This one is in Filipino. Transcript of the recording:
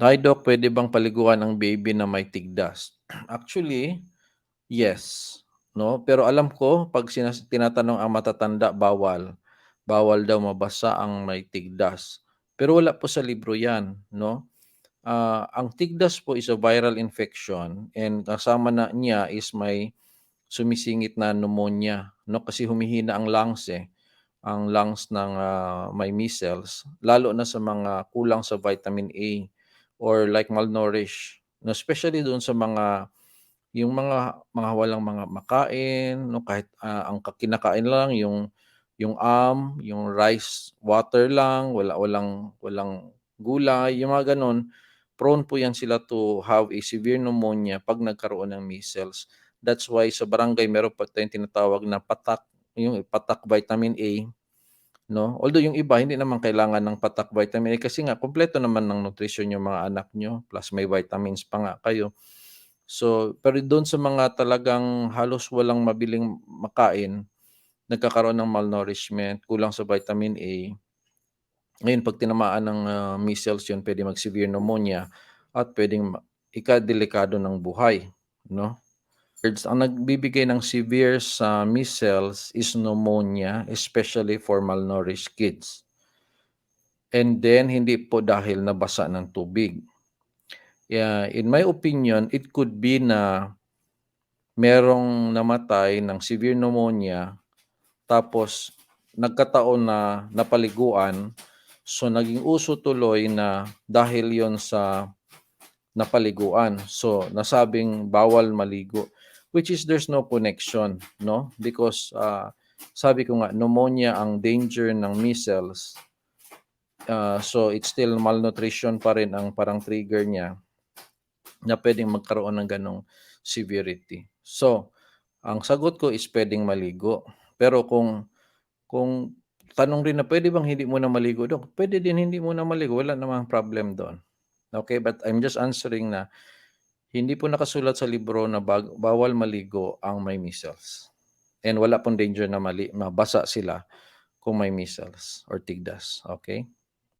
Hi doc, pwede bang paliguan ang baby na may tigdas? Actually, yes, 'no, pero alam ko 'pag sinas tinatanong ang matatanda bawal. Bawal daw mabasa ang may tigdas, pero wala po sa libro 'yan, 'no. Ah, ang tigdas po is a viral infection and kasama na niya is may sumisingit na pneumonia, 'no, kasi humihina ang lungs, eh, ang lungs ng, ah, may measles, lalo na sa mga kulang sa vitamin A or like malnourished, na especially doon sa mga yung mga mga walang mga makain, 'no, kahit, ah, ang ka kinakain lang yung yung AMM, yung rice water lang, wala walang walang gulay, yung mga gano'n, prone po 'yan sila to have a severe pneumonia 'pag nagkaroon ng measles. That's why sa barangay meron pa tayong tinatawag na patak, yung patak vitamin A, 'no. Although yung iba hindi naman kailangan ng patak vitamin A kasi nga kumpleto naman ng nutrisyon yung mga anak niyo plus may vitamins pa nga kayo. So, pero do'n sa mga talagang halos walang mabiling makain, nagkakaroon ng malnourishment, kulang sa vitamin A. Ngayon 'pag tinamaan ng, ah, measles yun puwede mag-severe pneumonia at puwedeng ma ikadelikado ng buhay, 'no. Ang nagbibigay ng severe sa measles is pneumonia, especially for malnourished kids. And then hindi po dahil nabasa ng tubig. Yeah, in my opinion, it could be na merong namatay ng severe pneumonia, tapos nagkataon na napaliguan, so naging uso tuloy na dahil yun sa napaliguan, so nasabing bawal maligo, which is there's no connection, 'no, because, ah, sabi ko nga pneumonia ang danger ng measles. Ah, so it's still malnutrition pa rin ang parang trigger niya na puwedeng magkaroon ng gano'ng severity. So, ang sagot ko is puwedeng maligo, pero kung kung tanong rin na puwede bang hindi muna maligo doc? Puwede din hindi muna maligo, wala namang problem do'n. Okey, but I'm just answering na hindi po nakasulat sa libro na bag bawal maligo ang may measles and wala pong danger na mali mabasa sila kung may measles or tigdas, okey?